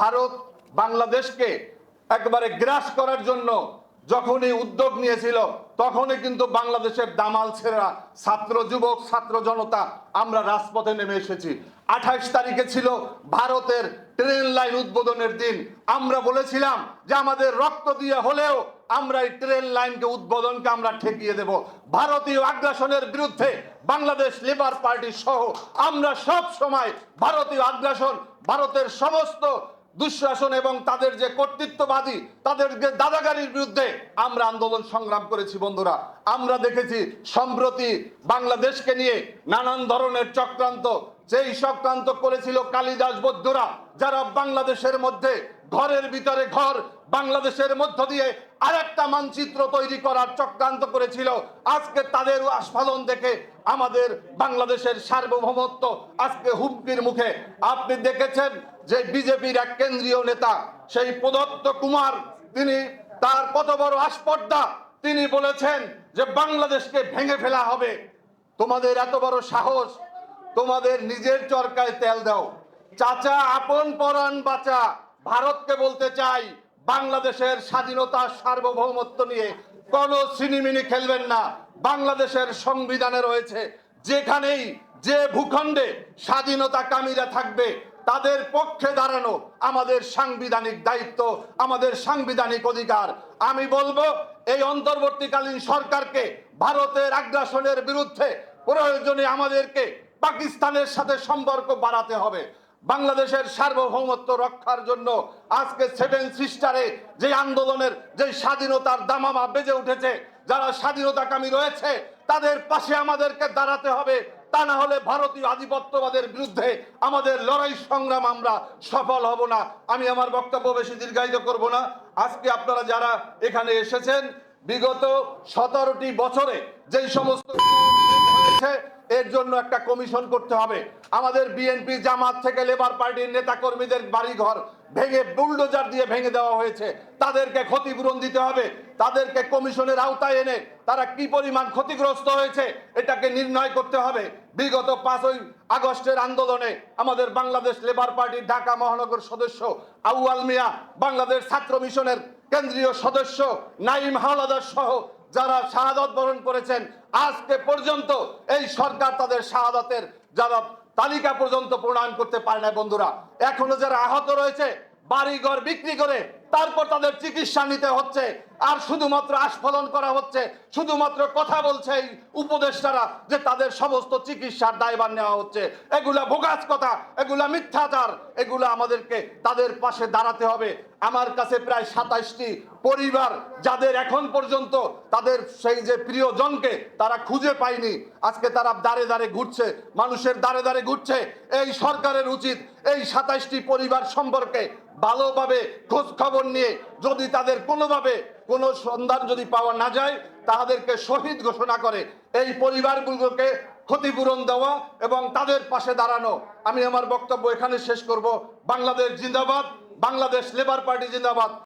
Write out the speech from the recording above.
ভারত বাংলাদেশকে একবারে গ্রাস করার জন্য যখনই উদ্যোগ নিয়েছিল, তখনই কিন্তু বাংলাদেশের দামাল ছেলেরা, ছাত্র যুবক, ছাত্র জনতা, আমরা রাজপথে নেমে এসেছি। আঠাইশ তারিখে ছিল ভারতের ট্রেন লাইন উদ্বোধনের দিন। আমরা বলেছিলাম যে আমাদের রক্ত দিয়ে হলেও আমরা এই ট্রেন লাইনকে, উদ্বোধনকে আমরা ঠেকিয়ে দেব। ভারতীয় আগ্রাসনের বিরুদ্ধে বাংলাদেশ লেবার পার্টি সহ আমরা সব সময় ভারতীয় আগ্রাসন, ভারতের সমস্ত দুঃশাসন এবং তাদের যে কর্তৃত্ববাদী, তাদের যে দাদাগারির বিরুদ্ধে আমরা আন্দোলন সংগ্রাম করেছি বন্ধুরা। আমরা দেখেছি সম্প্রতি বাংলাদেশকে নিয়ে নানান ধরনের চক্রান্ত, যেই চক্রান্ত করেছিল কালিদাস বৌদ্ধরা, যারা বাংলাদেশের মধ্যে ঘরের ভিতরে ঘর বাংলাদেশের মধ্য দিয়ে আরেকটা মানচিত্র তৈরি করার চক্রান্ত করেছিল। আজকে তাদের আস্ফালন দেখে আমাদের বাংলাদেশের সার্বভৌমত্ব আজকে হুমকির মুখে। আপনি দেখেছেন যে বিজেপির এক কেন্দ্রীয় নেতা, সেই প্রদত্ত কুমার, তিনি তার কত বড় আস্পর্ধা, তিনি বলেছেন যে বাংলাদেশকে ভেঙে ফেলা হবে। তোমাদের এত বড় সাহস, তোমাদের নিজের চরকায় তেল দাও। চাচা, আপন পরাণ বাঁচা। ভারতকে বলতে চাই, বাংলাদেশের স্বাধীনতা সার্বভৌমত্ব নিয়ে কোন সিনিমিনি খেলবেন না। বাংলাদেশের সংবিধানে রয়েছে, যেখানেই যে ভূখণ্ডে স্বাধীনতা কামীরা থাকবে, তাদের পক্ষে দাঁড়ানো আমাদের সাংবিধানিক দায়িত্ব, আমাদের সাংবিধানিক অধিকার। আমি বলব, এই অন্তর্বর্তীকালীন সরকারকে ভারতের আগ্রাসনের বিরুদ্ধে প্রয়োজনে আমাদেরকে পাকিস্তানের সাথে সম্পর্ক বাড়াতে হবে। বাংলাদেশের সার্বভৌমত্ব রক্ষার জন্য আজকে সেভেন সিস্টারে যে আন্দোলনের যে স্বাধীনতার দামামা বেজে উঠেছে, যারা স্বাধীনতাকামী রয়েছে, তাদের পাশে আমাদেরকে দাঁড়াতে হবে। তা না হলে ভারতীয় আধিপত্যবাদের বিরুদ্ধে আমাদের লড়াই সংগ্রাম আমরা সফল হব না। আমি আমার বক্তব্য বেশি দীর্ঘায়িত করব না। আজকে আপনারা যারা এখানে এসেছেন, বিগত সতেরোটি বছরে যেই সমস্ত এর জন্য একটা কমিশন করতে হবে। আমাদের বিএনপি জামাত থেকে লেবার পার্টির নেতা কর্মীদের বাড়িঘর ভেঙে বুলডোজার দিয়ে ভেঙে দেওয়া হয়েছে। তাদেরকে ক্ষতিপূরণ দিতে হবে। তাদেরকে কমিশনের আওতায় এনে তারা কি পরিমাণ ক্ষতিগ্রস্ত হয়েছে এটাকে নির্ণয় করতে হবে। বিগত পাঁচই আগস্টের আন্দোলনে আমাদের বাংলাদেশ লেবার পার্টির ঢাকা মহানগর সদস্য আউয়াল মিয়া, বাংলাদেশ ছাত্র মিশনের কেন্দ্রীয় সদস্য নাইম হাওলাদার সহ যারা শাহাদত বরণ করেছেন, আজকে পর্যন্ত এই সরকার তাদের শাহাদাতের যারা তালিকা পর্যন্ত প্রণয়ন করতে পারে না বন্ধুরা। এখনও যারা আহত রয়েছে, বাড়িঘর বিক্রি করে তারপর তাদের চিকিৎসা নিতে হচ্ছে। আর শুধুমাত্র আস্ফলন করা হচ্ছে। শুধুমাত্র কথা বলছে এই উপদেষ্টারা যে তাদের সমস্ত চিকিৎসার দায়ভার নেওয়া হচ্ছে। এগুলা ভোগাস কথা, এগুলা মিথ্যাচার, এগুলা আমাদেরকে তাদের পাশে দাঁড়াতে হবে। আমার কাছে প্রায় সাতাইশটি পরিবার যাদের এখন পর্যন্ত তাদের সেই যে প্রিয়জনকে তারা খুঁজে পায়নি, আজকে তারা দাঁড়ে দাঁড়ে ঘুরছে, মানুষের দাঁড়ে দাঁড়ে ঘুরছে। এই সরকারের উচিত এই সাতাইশটি পরিবার সম্পর্কে ভালোভাবে খোঁজ খবর নিয়ে যদি তাদের কোনোভাবে কোনো সন্ধান যদি পাওয়া না যায়, তাদেরকে শহীদ ঘোষণা করে এই পরিবারগুলোকে ক্ষতিপূরণ দেওয়া এবং তাদের পাশে দাঁড়ানো। আমি আমার বক্তব্য এখানে শেষ করব। বাংলাদেশ জিন্দাবাদ, বাংলাদেশ লেবার পার্টি জিন্দাবাদ।